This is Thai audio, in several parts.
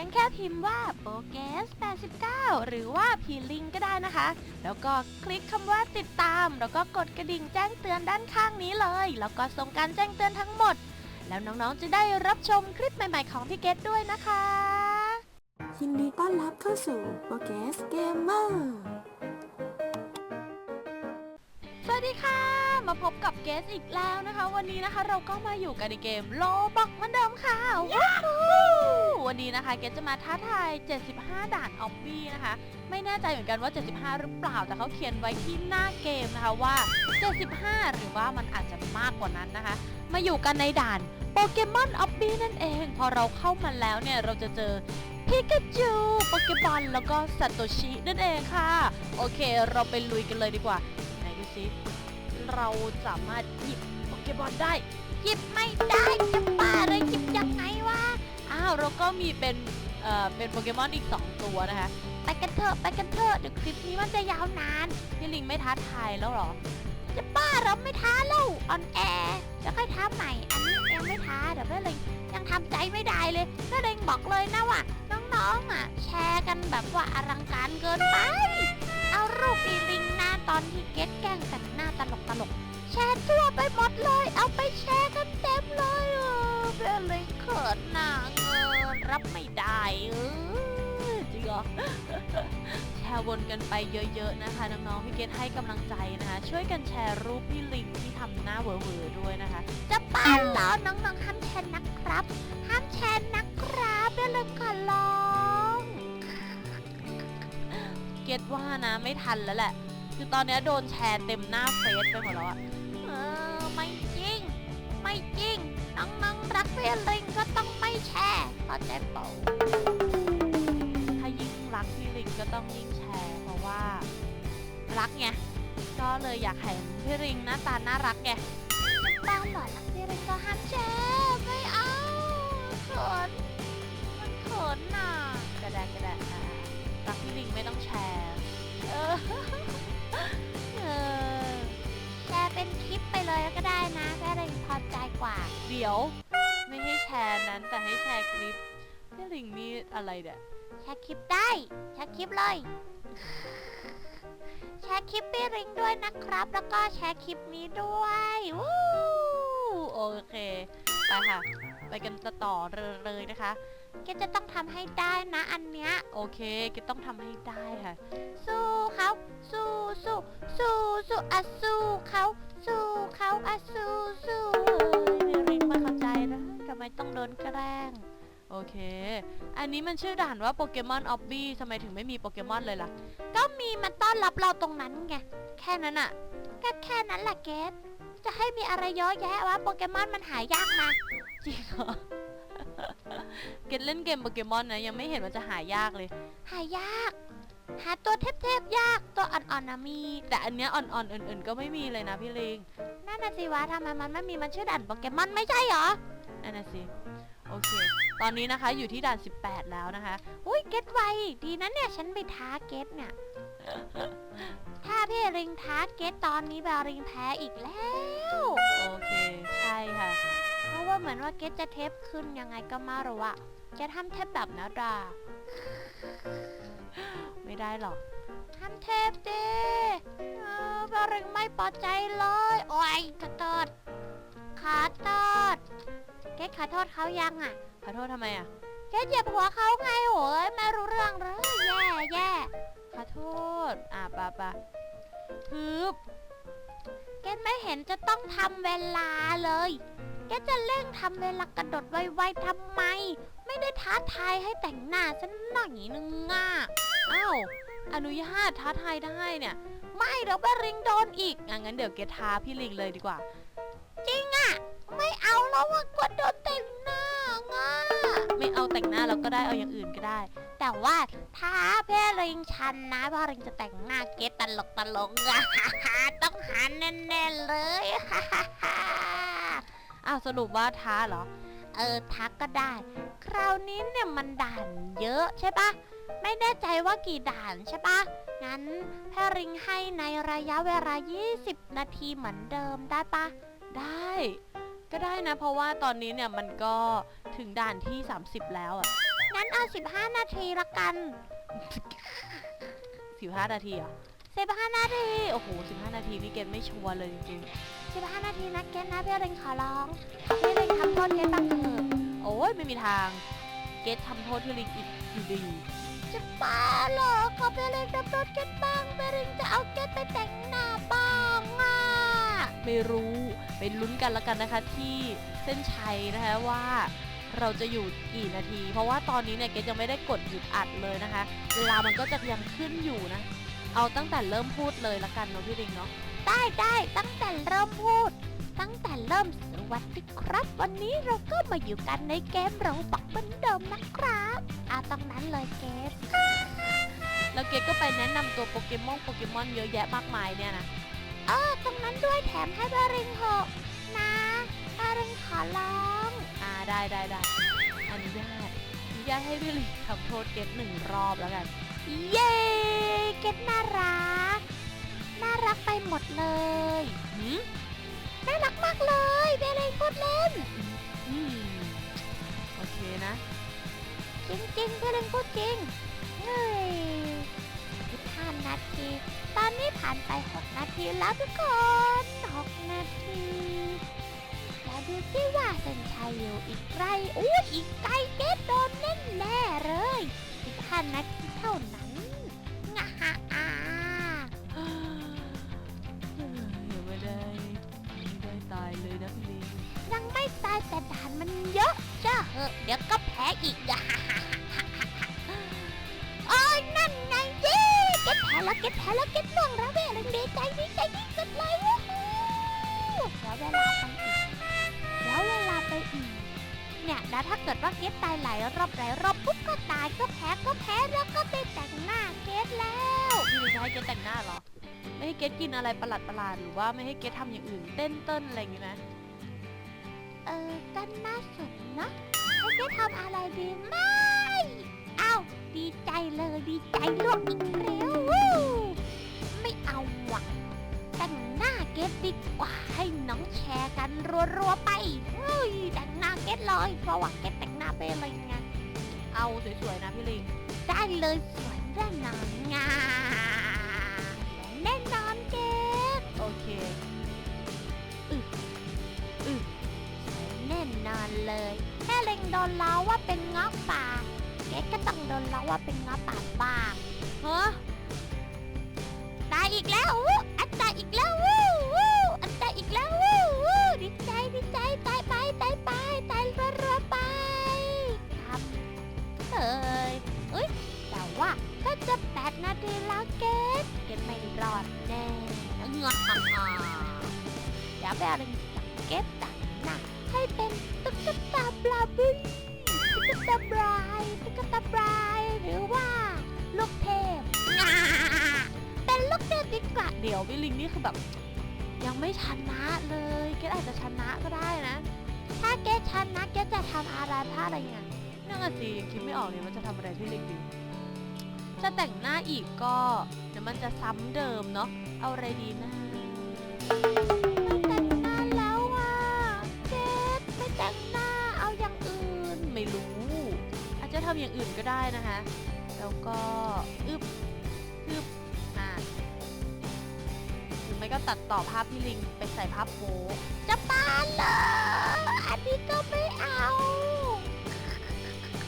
ยงแค่พิมพ์ว่าโปเกส89 หรือว่าพีลิงก็ได้นะคะ แล้วก็คลิกคำว่าติดตาม แล้วก็กดกระดิ่งแจ้งเตือนด้านข้างนี้เลย แล้วก็ส่งการแจ้งเตือนทั้งหมด แล้วน้องๆจะได้รับชมคลิปใหม่ๆของพี่เกดด้วยนะคะ ยินดีต้อนรับเข้าสู่โปรเกสเกมเมอร์สวัสดีค่ะ มาพบกับ เกสอีกแล้วนะคะ วันนี้นะคะเราก็มาอยู่กันในเกมโลบอกเหมือนเดิมค่ะว้าววันนี้นะคะเกสจะมาท้าทาย 75 ด่านออบบี้นะคะ ไม่แน่ใจเหมือนกันว่า 75 หรือเปล่าแต่เขาเขียนไว้ที่หน้าเกมนะคะว่า 75 หรือว่ามันอาจจะมากกว่านั้นนะคะ มาอยู่กันในด่านโปเกมอนออบบี้นั่นเอง พอเราเข้ามาแล้วเนี่ยเราจะเจอพิกาจูโปเกมอนแล้วก็ซาโตชินั่นเองค่ะ โอเค เราไปลุยกันเลยดีกว่า เราสามารถหยิบโปเกมอนได้ หยิบไม่ได้จะป่าเลยหยิบยังไงวะ อ้าวเราก็มีเป็น เอ่อ เป็นโปเกมอนอีก 2 ตัวนะคะ ไปกันเถอะไปกันเถอะเดี๋ยวคลิปนี้มันจะยาวนาน พี่ลิงไม่ท้าทายแล้วหรอ จะบ้าเราไม่ท้าแล้วออนแอร์จะค่อยท้าใหม่ อันนี้เองไม่ท้าเดี๋ยวพี่ลิงยังทำใจไม่ได้เลยพี่ลิงบอกเลยนะว่าน้องๆอะแชร์กันแบบว่าอลังการเกินไป เอารูปปีลิงหน้าตอนที่เก็ตแกล้งแต่งหน้าตลกตลกแชร์ทั่วไปหมดเลย เอาไปแชร์กันเต็มเลยเออเบลเลยเขินหนาเงินรับไม่ได้เออจริงเหรอแชร์วนกันไปเยอะๆนะคะ น้องๆพี่เกตให้กำลังใจนะคะ ช่วยกันแชร์รูปพี่ลิงที่ทำหน้าเวอร์ๆด้วยนะคะ จะป้านแล้วน้องๆห้ามแชร์นะครับห้ามแชร์นะครับเบลเลยขอร้อง ก็ตว่านะไม่ทันแล้วแหละ คือตอนนี้โดนแชร์เต็มหน้าเฟซไปหมดแล้วอะเออไม่จริง ไม่จริง น้องๆรักเพื่อนลิงก็ต้องไม่แชร์เข้าใจเปล่าถ้ายิ่งรักพี่ลิงก็ต้องยิ่งแชร์เพราะว่า รักไงก็เลยอยากเห็นพี่ลิงหน้าตาน่ารักไงบ้านหล่อรักพี่ลิงก็ห้ามแชร์ไม่เอาเขินมัน ก็ได้นะแค่ลิงพอใจกว่า เดี๋ยว ไม่ให้แชร์นั้นแต่ให้แชร์คลิปพี่ลิงนี่อะไรเนี่ยแชร์คลิปได้ แชร์คลิปเลย แชร์คลิปพี่ลิงด้วยนะครับ แล้วก็แชร์คลิปนี้ด้วยวู้โอเคไปค่ะ ไปกันต่อเลยนะคะ เกดจะต้องทำให้ได้นะอันเนี้ยโอเคเกดต้องทำให้ได้ค่ะ สู้เขาสู้สู้สู้สู้อะสู้เขาสู้เขาอะสู้สู้เฮ้ยริงไม่เข้าใจนะทำไมต้องโดนแกล้งโอเค อันนี้มันชื่อด่านว่าโปเกมอนออบบี้ทำไมถึงไม่มีโปเกมอนเลยล่ะ ก็มีมันต้อนรับเราตรงนั้นไง แค่นั้นอะแค่แค่นั้นแหละเกดจะให้มีอะไรเยอะแยะวะโปเกมอนมันหายากนะ จริงเหรอ เกดเล่นเกมโปเกมอนนะยังไม่เห็นว่าจะหายากเลย หายาก หาตัวเทพๆยากตัวอ่อนๆนะมี แต่อันเนี้ยอ่อนๆอื่นๆ ก็ไม่มีเลยนะพี่ลิงนั่นน่ะสิวะทำไมมันไม่มีมันชื่อด่านโปเกมอนไม่ใช่เหรอนั่นน่ะสิโอเค ตอนนี้นะคะอยู่ที่ด่าน 18 แล้วนะคะ อุ้ยเกตไวดีนะเนี่ยฉันไปท้าเกตเนี่ย ถ้าพี่ริงท้าเกตตอนนี้แบริงแพ้อีกแล้ว โอเค ใช่ค่ะเพราะ ว่าเหมือนว่าเกตจะเทปขึ้นยังไงก็ไม่รู้อะจะทำเทปแบบนาดา ไม่ได้หรอกทำเทปดิเออบาริงไม่พอใจเลย โอ้ยขอโทษขอโทษเกตขอโทษเขายังอะขอโทษทำไมอะเกตเหยียบหัวเขาไงโอ้ยไม่รู้เรื่องเลย แย่แย่ขอโทษ อะปะปะฮึบเกตไม่เห็นจะต้องทำเวลาเลย แกจะเร่งทำเวลากระโดดไวๆทำไม ไม่ได้ท้าทายให้แต่งหน้าฉันหน่อยนึงอะอ้าวอนุญาตท้าทายได้เนี่ย ไม่เดี๋ยวไปริงโดนอีกอะงั้นเดี๋ยวเกท้าพี่ลิงเลยดีกว่า จริงอะ ไม่เอาแล้วว่ากลัวโดนแต่งหน้าง่ะไม่เอาแต่งหน้าเราก็ได้เอาอย่างอื่นก็ได้ แต่ว่าถ้าพี่ลิงชันนะพี่ลิงจะแต่งหน้าเกตตลกตลกอะต้องหันแน่ๆเลย อ้าวสรุปว่าท้าเหรอ เออทักก็ได้ คราวนี้เนี่ยมันด่านเยอะใช่ปะไม่แน่ใจว่ากี่ด่านใช่ปะงั้นแพรริงให้ในระยะเวลา 20 นาทีเหมือนเดิมได้ปะได้ ก็ได้นะ เพราะว่าตอนนี้เนี่ยมันก็ถึงด่านที่ 30 แล้วอะงั้นเอาสิบห้านาทีละกันสิบห้านาทีเหรอ สิบห้านาที โอ้โหสิบห้านาทีนี่เกณฑ์ไม่ชัวร์เลยจริงๆสิบห้านาทีนะเกณฑ์นะพี่เรนขอร้องพี่เรนทำโทษเกณฑ์บ้างเถอะโอ้ยไม่มีทาง เกณฑ์ทำโทษพี่ลิงอีกอยู่ดีจะบ้าเหรอขอพี่เรนทำโทษเกณฑ์บ้างพี่เรนจะเอาเกณฑ์ไปแต่งหน้าบ้างอะไม่รู้ไปลุ้นกันแล้วกันนะคะที่เส้นชัยนะคะว่าเราจะอยู่กี่นาที เพราะว่าตอนนี้เนี่ยเกดยังไม่ได้กดหยุดอัดเลยนะคะ เวลามันก็จะยังขึ้นอยู่นะ เอาตั้งแต่เริ่มพูดเลยละกันเนาะพี่ริงเนาะได้ได้ตั้งแต่เริ่มพูด ตั้งแต่เริ่มสวัสดีครับ วันนี้เราก็มาอยู่กันในเกมเราปักเหมือนเดิมนะครับเอาตรงนั้นเลยเกดแล้วเกดก็ไปแนะนำตัวโปเกมอนโปเกมอนเยอะแยะมากมายเนี่ยนะเออตรงนั้นด้วยแถมให้บาริงเหอะนะบาริงขอร้องอ่าได้ได้ได้อนุญาตอนุญาตให้พี่ลิงทำโทษเกตหนึ่งรอบแล้วกัน เย้เกตน่ารัก น่ารักไปหมดเลยหืมน่ารักมากเลยเบลงพูดเล่นอืมโอเคนะ จริงๆเบลงพูดจริงเฮ้ยสิบห้านาที ตอนนี้ผ่านไป 6 นาทีแล้วทุกคน 6 นาทีแล้วดูสิว่าเส้นชัยอยู่อีกไกลอู้อีกไกลเกตโดนแน่แน่ๆเลยอีกห้านาทีเท่านั้น เลยนะพี่ลิงยังไม่ตายแต่ด่านมันเยอะจ้าเหอะเดี๋ยวก็แพ้อีกอะโอ้ยนั่นไงเย้เก็ตแพ้แล้วเก็ตแพ้แล้วเก็ตล่วงแล้วเว้ยเร่งดีใจดีใจที่สุดเลยวู้ฮู้แล้วเวลาไปอีกแล้วเวลาไปอีกเนี่ยนะถ้าเกิดว่าเก็ตตายหลายรอบหลายรอบปุ๊บก็ตายก็แพ้ก็แพ้แล้วก็ได้แต่งหน้าเก็ตแล้วพี่จะให้เก็ตแต่งหน้าเหรอ ไม่ให้เก็ตกินอะไรประหลาดประหลาดๆหรือว่าไม่ให้เก็ตทำอย่างอื่น เต้นเต้นอะไรอย่างงี้ไหมเออก็น่าสนนะให้เก็ตทำอะไรดีไหมอ้าวดีใจเลยดีใจลวกอีกแล้ววู้ไม่เอาหวังแต่งหน้าเก็ตดีกว่าให้น้องแชร์กันรัวๆไปเฮ้ยแต่งหน้าเก็ตเลยเพราะว่าเก็ตแต่งหน้าไปเลยไงเอาสวยๆนะพี่ลิงได้เลยสวยแน่นอนงา เลย แค่เล็งโดนล้อว่าเป็นเงาะป่าเกดก็ต้องโดนล้วว่าเป็นง้อป่าบ้างฮะตายอีกแล้วอู้อันตายอีกแล้ววู้วู้อันตายอีกแล้ววู้วู้ดีใจดีใจตายไปตายไปตายรัวๆไปครับเอ้ยเอ้ยแต่ว่าก็จะแปดนาทีแล้วเกดเกดไม่รอดแน่เงือกฮ่าเดี๋ยวไปเอาเรื่องจากเกดต่างหน้า ให้เป็นตุ๊กตาบลาบุยตุ๊กตาบรายตุ๊กตาบรายหรือว่าลูกเทพเป็นลูกเทพดีกว่าเดี๋ยวพี่ลิงนี่คือแบบยังไม่ชนะเลยเกดอาจจะชนะก็ได้นะ ถ้าเกดชนะเกดจะทำอะไรพลาดอะไรเงี้ยนั่นสิยังคิดไม่ออกเลยว่าจะทำอะไรพี่ลิงดีจะแต่งหน้าอีกก็เดี๋ยวมันจะซ้ำเดิมเนาะเอาอะไรดีนะ อาจจะทำอย่างอื่นก็ได้นะคะ แล้วก็อึบอึบอ่าหรือไม่ก็ตัดต่อภาพพี่ลิงไปใส่ภาพโป๊จะปานเหรออันนี้ก็ไม่เอา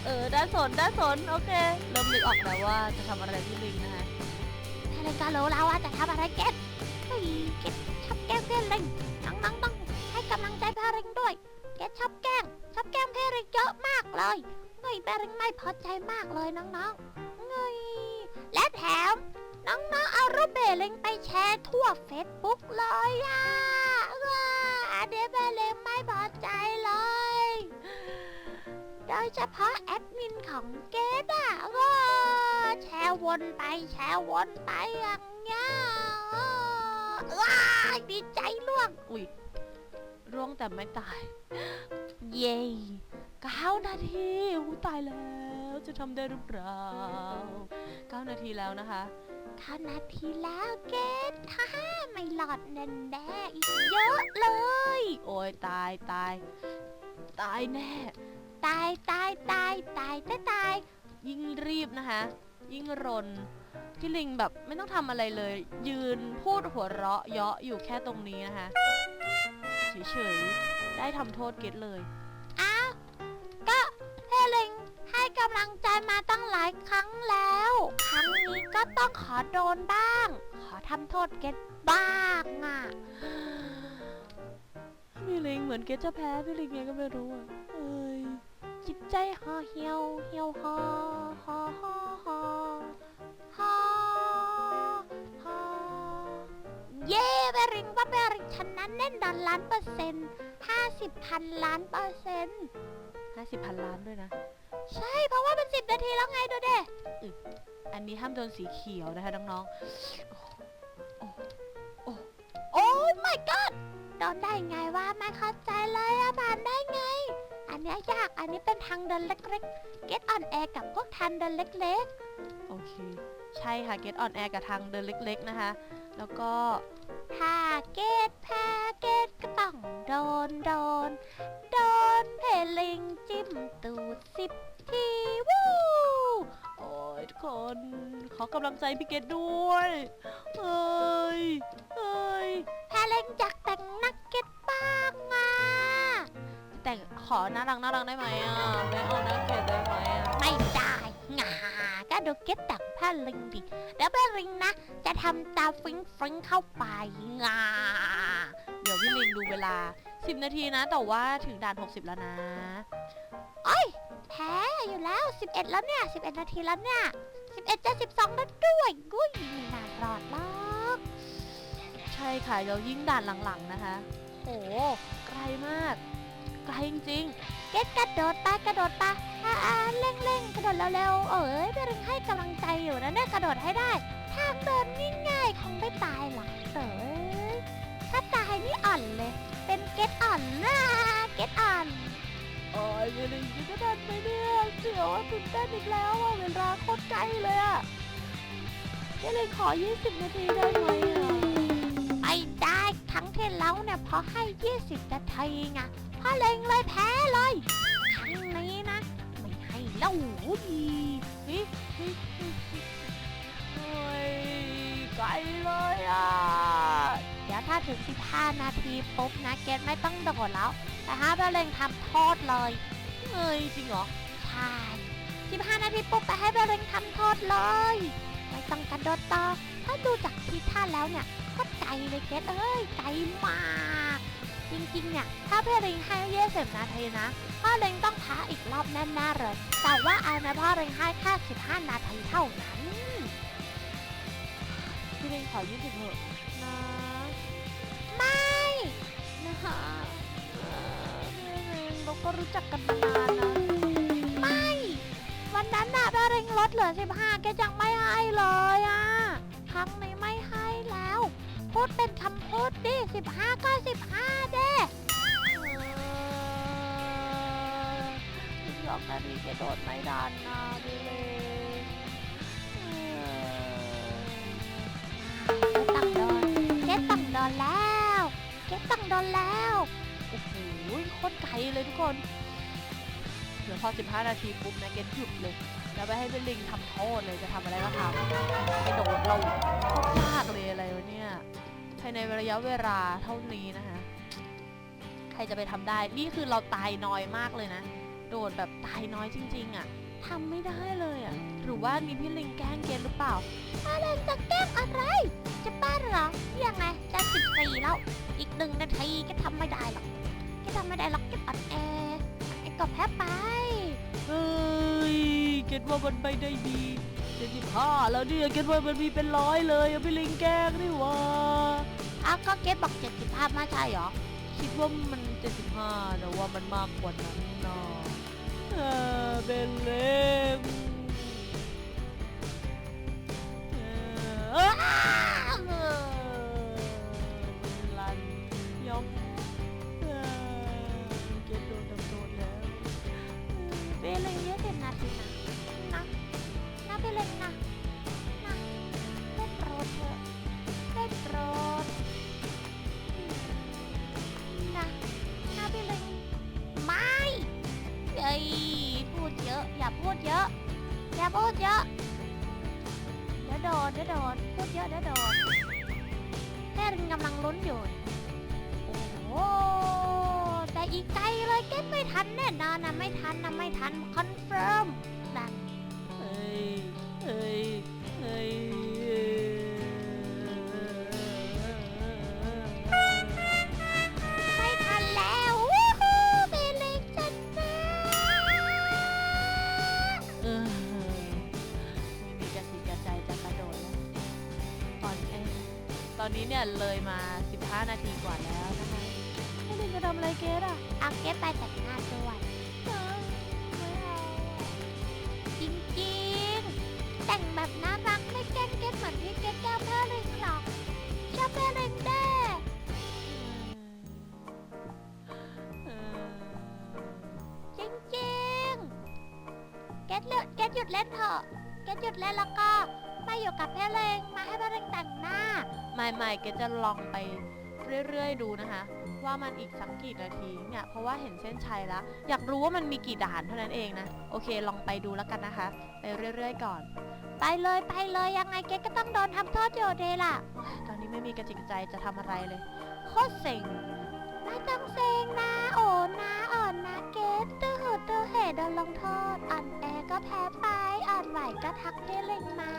เออด้านสนด้านสนโอเคเริ่มนึกออกแล้วว่าจะทำอะไรพี่ลิงนะคะถ้าลิงก็รู้แล้วว่าจะทำอะไรเก็ตเฮ้ยเก็ตชอบแกล้งเพื่อนลิงน้องๆต้องให้กำลังใจพี่ลิงด้วยเก็ตชอบแกล้งชอบแกล้งพี่ลิงเยอะมากเลย ยแบริงไม่พอใจมากเลยน้องๆเงยและแถม น้องๆเอารูปเบลิงไปแชร์ทั่วเฟซบุ๊กเลยอะว้าอันนี้แบริงไม่พอใจเลย โดยเฉพาะแอดมินของเกดอะว้าแชร์วนไปแชร์วนไปอย่างเงี้ยว้าดีใจล่วง อุ้ยร่วงแต่ไม่ตาย เย้ เก้านาทีอู้ตายแล้วจะทำได้หรือเปล่าเก้านาทีแล้วนะคะเก้านาทีแล้วเกตฮ่าไม่หลอดแน่แน่อีกเยอะเลย โอ้ยตายตาย ตายแน่ ตายตายตายตายตายตาย ยิ่งรีบนะคะ ยิ่งรนพี่ลิงแบบไม่ต้องทำอะไรเลย ยืนพูดหัวเราะเยาะอยู่แค่ตรงนี้นะคะเฉยๆได้ทำโทษเกตเลย กำลังใจมาตั้งหลายครั้งแล้ว ครั้งนี้ก็ต้องขอโดนบ้าง ขอทำโทษเกตบ้างอะพี่ลิงเหมือนเกตจะแพ้พี่ลิงไงก็ไม่รู้อะเอ้ยจิตใจห่อเหี่ยวเหี่ยวห่อห่อห่อห่อห่อห่อเย้เบริงว่าเบริงชนะแน่นอนล้านเปอร์เซ็นต์ห้าสิบพันล้านเปอร์เซ็นต์ห้าสิบพันล้านด้วยนะ ใช่เพราะว่าเป็นสิบนาทีแล้วไงดูเด้อ,อันนี้ห้ามโดนสีเขียวนะคะน้องๆ โอ้โอ้โอ้ my god โดนได้ไงว่าไม่เข้าใจเลยอะผ่านได้ไง อันนี้ยยากอันนี้เป็นทางเดินเล็กๆ Get on air กับพวกทางเดินเล็กๆ โอเค ใช่ค่ะ Get on air กับทางเดินเล็ก ๆ นะคะ แล้วก็ถ้าเกตแพ้เกตก็ต้องโดนโดน โดนเพลิงจิ้มตูดสิบ ทีวู้โอ้ยทุกคน ขอกำลังใจพี่เกตด้วยเอ้ยเอ้ยแพลิงอยากแต่งนักเก็ตบ้างอะแต่งขอน่ารักน่ารักได้ไหมอะไม่เอาน่าเกลียดได้ไหมอะไม่ได้งาก็ดูเก็ตแต่งผ้าลิงดิเดี๋ยวไปลิงนะ จะทำตาฟริ้งฟริ้งเข้าไปงาเดี๋ยวพี่ลิงดูเวลา 10 นาทีนะ แต่ว่าถึงด่าน 60 แล้วนะ โอ้ย แพ้อยู่แล้ว 11 แล้วเนี่ย 11 นาทีแล้วเนี่ย 11จะ12แล้วด้วยกุ้ยไม่นานรอดหรอกใช่ค่ะเรายิ่งด่านหลังๆนะคะ โอ้ไกลมาก ไกลจริงๆเก็ตกระโดดไปกระโดดไปอ่าอ่าเร่งเร่งกระโดดเร็วๆเอ้ยไปริงให้กำลังใจอยู่นะเนี่ยกระโดดให้ได้ ทางเดินง่ายๆคงไม่ตายหรอกเต๋อถ้าตายนี่อ่อนเลย เป็นเก็ตอ่อนนะเก็ตอ่อนโอ้ ยไปริงจะทันไหมเนี่ยเสียวอะตื่นเต้นอีกแล้วอะเวลาโคตรไกลเลยอะไปริงขอ 20 นาทีได้ไหมอะไม่ได้ครั้งที่แล้วเนี่ยพอให้ 20 นาทีไงพ่อเล็งเลยแพ้เลยครั้งนี้นะ ไม่ให้เล่าดีฮิฮิฮิฮิโอ้ยไกลเลยอะ เดี๋ยวถ้าถึง 15 นาทีปุ๊บนะ เกตไม่ต้องโดดแล้ว แต่ถ้าพ่อเล็งทำโทษเลย เอ้ยจริงเหรอ ใช่15นาทีปุ๊บไปให้พ่อเล็งทำโทษเลย ไม่ต้องกระโดดต่อ ถ้าดูจากทีท่าแล้วเนี่ย ก็ไกลเลยเกตเอ้ยไกลมาก จริงๆเนี่ย ถ้าพี่ริงให้เย่สิบนาทีนะพ่อเริงต้องท้าอีกรอบแน่ๆเลย แต่ว่าเอานะพ่อเริงให้แค่15นาทีเท่านั้นพี่ริงขอยืดเถอะนะ ไม่นะคะ ก็รู้จักกันมานานนะ ไม่ วันนั้นน่ะพี่ริงลดเหลือ15แกยังไม่ให้เลยอะ ครั้งนี้ไม่ให้แล้ว พูดเป็นคำพูดดิ15ก็15เด้อีกสองนาทีจะโดดไม่ดันนะดิเลยเก็ตตังโดนเก็ตตังโดนแล้ว เก็ตตังโดนแล้ว โอ้โหโคตรไกลเลยทุกคนเดี๋ยวพอ 15 นาทีปุ๊บนะเก็ตหยุดเลย แล้วไปให้เป็นลิงทำโทษเลยจะทำอะไรก็ทำไปโดดเราโคตรยากเลยอะไรวะเนี่ยภายในระยะเวลาเท่านี้นะคะใครจะไปทำได้ นี่คือเราตายน้อยมากเลยนะ โดดแบบตายน้อยจริง ๆอะ่ะทำไม่ได้เลยอะ่ะ หรือว่ามีพี่ลิงแกล้งเกณฑ์หรือเปล่าอะไรจะแกล้งอะไร จะบ้าเหรอยังไงจะสิบสี่แล้ว อีกหนึ่งนาทีก็ทำไม่ได้หรอก ก็ทำไม่ได้หรอกก็อัดแอร์ไอ้ก็แพ้ไปเฮ้ยเกณฑ์ว่ามันไม่ได้ดีเจ็ดสิบห้าแล้วเนี่ยเกณฑ์ว่ามันมีเป็นร้อยเลยอะพี่ลิงแกล้งนี่หว่าอ้าวก็เกตบอก75ไม่ใช่เหรอคิดว่ามัน75แต่ว่ามันมากกว่านั้นเนาะเออเป็นเล็มเอออ้าวเออ นนี้เนี่ยเลยมา 15 นาทีกว่าแล้วนะคะไม่ได้จะทำอะไรเกดอะเอาเก็ตไปแต่งหน้าด้ เกดจะลองไปเรื่อยๆ ดูนะคะ ว่ามันอีกสักกี่นาทีเนี่ยเพราะว่าเห็นเส้นชัยแล้ว อยากรู้ว่ามันมีกี่ด่านเท่านั้นเองนะ โอเคลองไปดูแล้วกันนะคะ ไปเรื่อยๆ ก่อน ไปเลยไปเลยยังไงเก็ตก็ต้องโดนทำโทษอยู่ดีล่ะตอนนี้ไม่มีกระจิกใจจะทำอะไรเลยโคตรเซ็งไม่ต้องเซงนะโอ้นะอ่อนนะเกตตื้อหือตื้อเหโดนลงโทษอ่อนแอก็แพ้ไปอ่อนไหวก็ทักเพื่อริงมา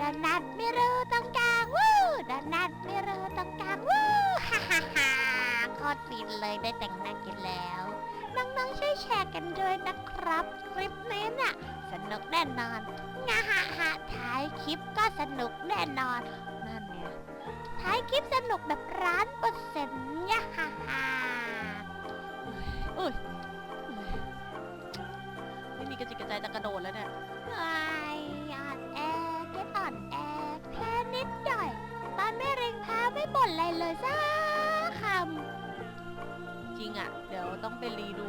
ดานัดไม่รู้ตรงกลางวู้ดานัดไม่รู้ตรงกลางวู้ฮ่าฮ่าฮ่าโคตรฟินเลยได้แต่งหน้ากันแล้วน้องๆช่วยแชร์กันด้วยนะครับ คลิปนี้น่ะสนุกแน่นอนงาฮ่าฮ่าท้ายคลิปก็สนุกแน่นอนนั่นไงท้ายคลิปสนุกแบบร้านเปอร์เซ็นต์งาฮ่าฮ่าอ้ยเอ้ยไม่มีกระจิกกระใจจะกระโดดแล้วเนี่ย ต้องไปรีดู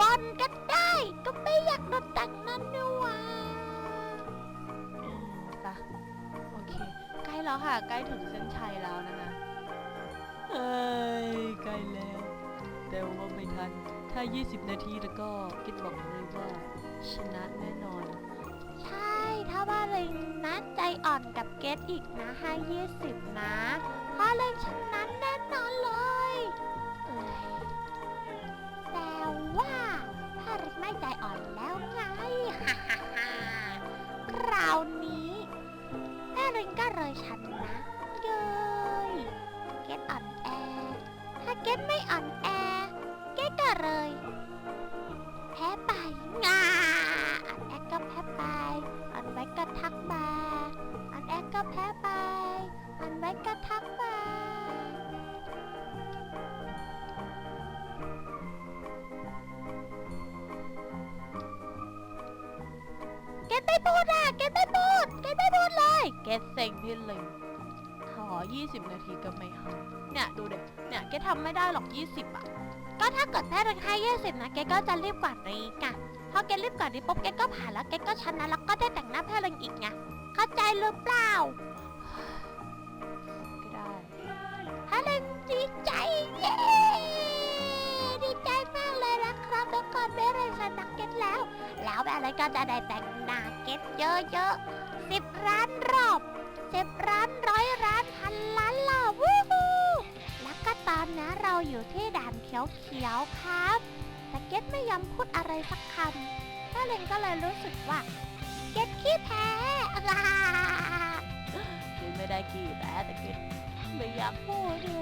บอลก็ได้ ก็ไม่อยากโดนแต่งนั่นนี่หว่าอืมไปะโอเค ใกล้แล้วค่ะ ใกล้ถึงเส้นชัยแล้วนะคะเอ้ยใกล้แล้ว แต่ว่าไม่ทัน ถ้า 20 นาทีแล้วก็คิดบอกเลยว่า ชนะแน่นอน ใช่ ถ้าว่าเริงนะใจอ่อนกับเกตอีกนะให้ยี่สิบนะเพราะเริงชนะาวนี้แม่เริงก็เลยชนะ 20 นาทีก็ไม่ให้เนี่ยดูเด็กเนี่ยเกทำไม่ได้หรอก 20 อะ ก็ถ้าเกิดแพ้รังค่า20นะเกก็จะรีบกว่านี้ไงพอเกรีบกว่านี้ปุ๊บเกก็ผ่านแล้วเกก็ชนะแล้วก็ได้แต่งหน้าแพ้รังอีกไงเข้าใจหรือเปล่าก็ได้ฮาเลนดีใจเย้ดีใจมากเลยนะครับทุกคนได้เรียชนะเก็ตแล้ว แล้วแบบอะไรก็จะได้แต่งหน้าเก็ตเยอะๆสิบล้านรอบ เราอยู่ที่ด่านเขียวๆครับแต่เก็ตไม่ยอมพูดอะไรสักคำฮาเลนก็เลยรู้สึกว่า เก็ตขี้แพ้อ่าเกตไม่ได้กี่แต่แต่เกตไม่อยากพูดอะดู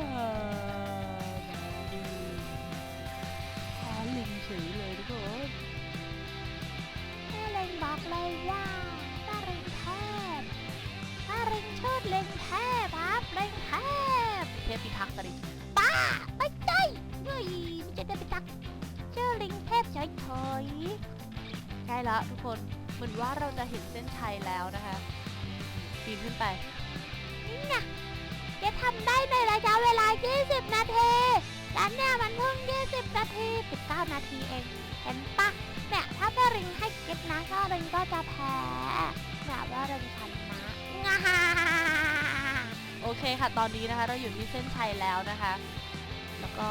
หาลิงเฉยเลยทุกคนแม่เล็งบอกเลยว่าถ้าเล็งแทบถ้าเล็งเชิดเล็งแทบครับเล็งแทบเทพพิทักษ์กัน ยม่จะได้ไปตักเชื่อลิงเทพเฉยใกล้แล้วทุกคนเหมือนว่าเราจะเห็นเส้นชัยแล้วนะคะปีนขึ้นไปนี่ไงแกทำได้ในระยะเวลา 20 นาทีแต่เนี่ยมันเพิ่ง 20 นาที 19 นาทีเอง เห็นปะเนี่ยถ้าแม่ริงให้เก็บนะก็ริงก็จะแพ้เนี่ยว่าริงชนะงาโอเคค่ะ ตอนนี้นะคะ เราอยู่ที่เส้นชัยแล้วนะคะ แล้วก็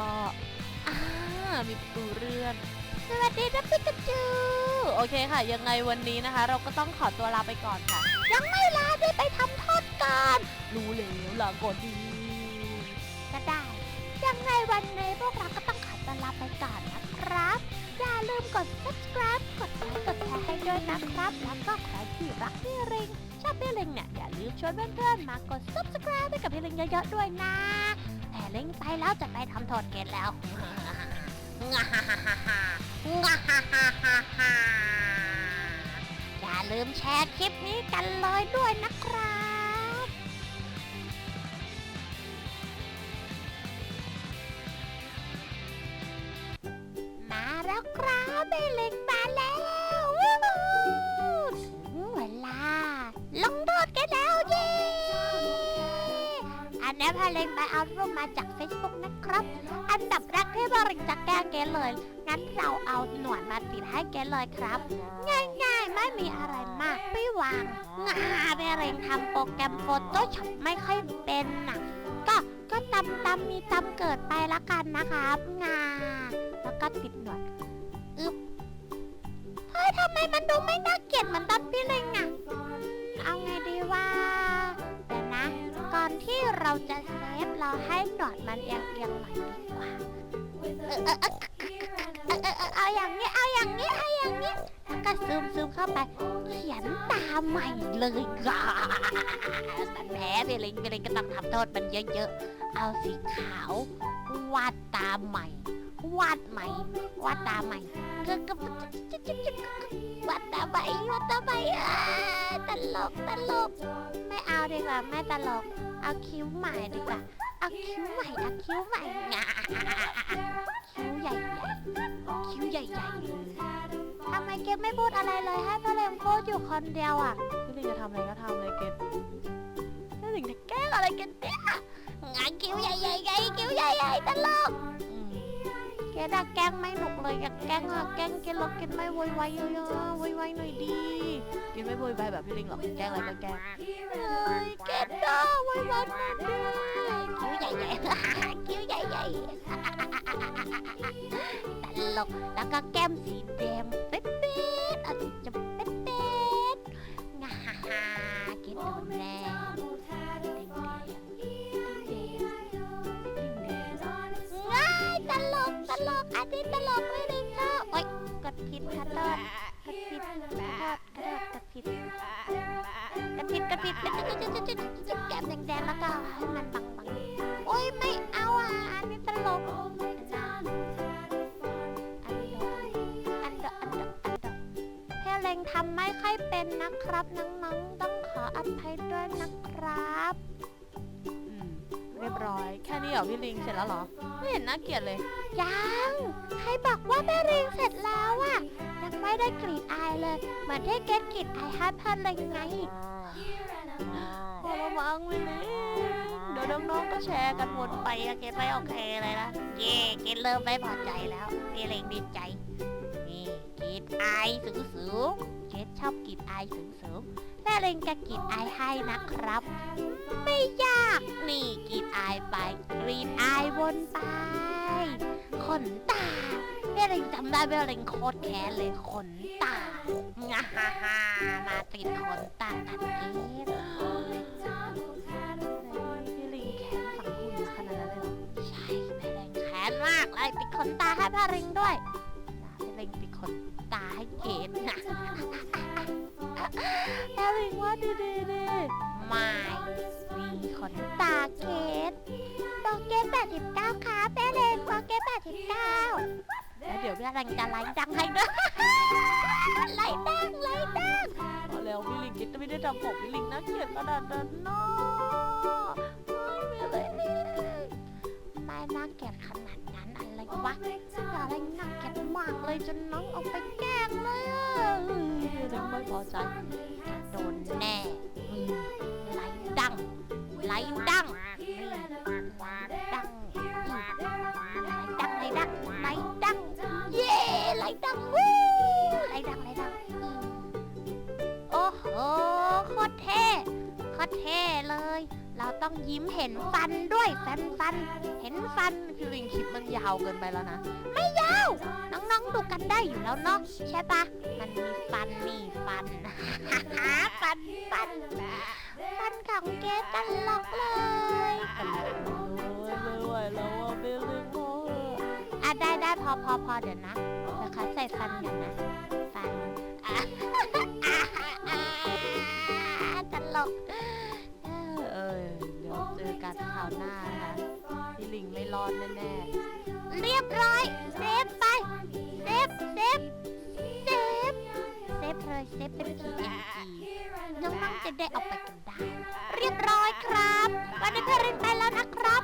อ่ามีประตูเลื่อน สวัสดีนะปิกาจูโอเคค่ะ ยังไงวันนี้นะคะ เราก็ต้องขอตัวลาไปก่อนค่ะ ยังไม่ลาได้ไปทำโทษก่อน รู้แล้วลาก่อนดีก็ได้ ยังไงวันนี้พวกเราก็ต้องขอตัวลาไปก่อนนะครับ อย่าลืมกด subscribe กดไลค์กดแชร์ให้ด้วยนะครับ แล้วก็ใครที่รักพี่ริงชอบพี่ริงเนี่ยอย่าลืมชวนเพื่อนๆมากด subscribe ให้กับพี่ริงเยอะๆด้วยนะ แต่ลิงไปแล้วจะไปทำโทษเกณฑ์แล้วอย่าลืมแชร์คลิปนี้กันเลยด้วยนะครั แกเลย งั้นเราเอาหนวดมาติดให้เกเลยครับ ง่ายๆไม่มีอะไรมากไม่วางงาเบริงทำโปรแกรมโฟโต้ช็อปไม่ค่อยเป็นนะก็ก็ตำตำมีตำเกิดไปละกันนะครับ งา แล้วก็ติดหนวดอึ๊บเฮ้ยทำไมมันดูไม่น่าเกลียดเหมือนตอนพี่เล็งอะเอาไงดีว่าเดี๋ยวนะ ก่อนที่เราจะเซฟเราให้หนวดมันเอียงๆหน่อยดีกว่า เอาอย่างนี้เอาอย่างนี้เอาอย่างนี้แล้วก็ซูมซูมเข้าไป เขียนตาใหม่เลยก่ามันแพ้ไปเลยไปเลยก็ต้องทำโทษมันเยอะๆ เอาสีขาววาดตาใหม่ วาดใหม่ วาดตาใหม่ก็ก็วาดตาใหม่วาดตาใหม่ตลกตลกไม่เอาดีกว่าไม่ตลก เอาคิ้วใหม่ดีกว่า เอาคิ้วใหม่เอาคิ้วใหม่งาคิ้วใหญ่ๆคิ้วใหญ่ๆเลยทำไมเกมไม่พูดอะไรเลยให้พ่อเลมพูดอยู่คนเดียวอะพี่ลิงจะทำอะไรก็ทำเลยเกดพี่ลิงจะแกล้งอะไรกันเนี่ยงานคิ้วใหญ่ๆไงคิ้วใหญ่ๆตลกอืมแกด่าแกล้งไม่หนุกเลยอยากแกล้งอะแกล้งกินแล้วกินไม่ไวๆเยอะๆไวๆหน่อยดีกินไม่โวยวายแบบพี่ลิงหรอกแกล้งอะไรก็แกล้งเอ้ยเกด่าไวๆหน่อยดีคิ้วใหญ่ๆ คิ้วใหญ่ๆตลกแล้วก็แก้มสีแดงเดีตลกไม่ได้ชอบโอ๊ยกดผิดขอโทษกดผิดขอโทษกระโดดกดผิดกดผิดกดผิดจุ๊บแก้มแดงๆแล้วก็ให้มันบังๆโอ๊ยไม่เอาอะอันนี้ตลกอันเดออันเดออันเดออันเดอแค่เล็งทำไม่ค่อยเป็นนะครับน้องๆต้องขออภัยด้วยนะครับ รียบร้อย แค่นี้เหรอพี่ลิงเสร็จแล้วเหรอ ไม่เห็นน่าเกลียดเลย ยังใครบอกว่าแม่เรียงเสร็จแล้วอะยังไม่ได้กรีดอายเลยเหมือนที่เกดกรีดอายให้พันเลยไงพอระวังไปเลยเดี๋ยวน้องๆก็แชร์กันหมดไปอะเกดไม่โอเคเลยนะเย่เกดเริ่มไม่พอใจแล้วพี่เล็งดีใจนี่กรีดอายสูงสูงๆเกดชอบกรีดอายสูงสูงๆแม่เล็งจะกรีดอายให้นะครับ ไม่ยากนี่กรีดอาย ไปกรีดอายวนไปขนตาแม่เล็งจำได้แม่เล็งโคตรแค้นเลยขนตางาฮ่าฮ่ามาติดขนตากันเกดพี่ลิงแค้นฝังหุ่นขนาดนั้นเลยหรอใช่แม่เล็งแค้นมากเลยติดขนตาให้พ่อเล็งด้วยพี่ลิงติดขนตาให้เกดนะพี่ลิงว่าดีดีดิไม่ ขนตาเกดบอกเกด89ครับแม่เล็งบอกเกด89แล้วเดี๋ยวเพื่อนจะไล่ดังให้ด้วยไล่ดังไล่ดังพอแล้วพี่ลิงกิดไม่ได้ทำผมพี่ลิงน่าเกลียดขนาดนั้นเนาะไม่เลยไม่น่าเกลียดขนาดนั้นอะไรวะอะไรน่าเกลียดมากเลยจนน้องเอาไปแกล้งเลยอะพี่ลิงไม่พอใจ ยเราต้องยิ้มเห็นฟันด้วยฟันฟัน เห็นฟันพี่ลิงคลิปมันยาวเกินไปแล้วนะ ไม่ยาว น้องๆดูกันได้อยู่แล้วเนาะใช่ปะมันมีฟันนี่ฟันฟันฟันฟันของเกตตลกเลยโอ้ยไม่ไหวแล้วอะพี่ลิงโอ้ยอะได้ได้พอพอพอเดี๋ยวนะเดี๋ยวคัดใส่ฟันกันนะ ฟันอะาวหน้านะคะพี่ลิงไม่รอดแน่เรียบร้อยเซฟไปเซฟเซฟเซฟเซฟเลยเซฟเป็น PNG น้องๆจะได้ออกไปกันได้ เรียบร้อยครับ วันนี้เพรินไปแล้วนะครับ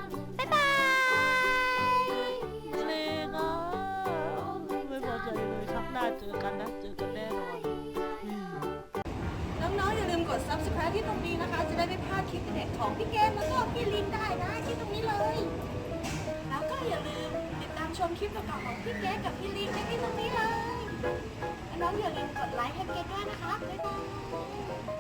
ที่ตรงนี้นะคะ จะได้ไม่พลาดคลิปเด็ดของพี่เกมแล้วก็พี่ลินได้นะที่ตรงนี้เลย แล้วก็อย่าลืมติดตามชมคลิปเก่าๆของพี่เกมกับพี่ลินได้ที่ตรงนี้เลย น้องอย่าลืมกดไลค์ให้เกมด้วยนะคะบ๊ายบาย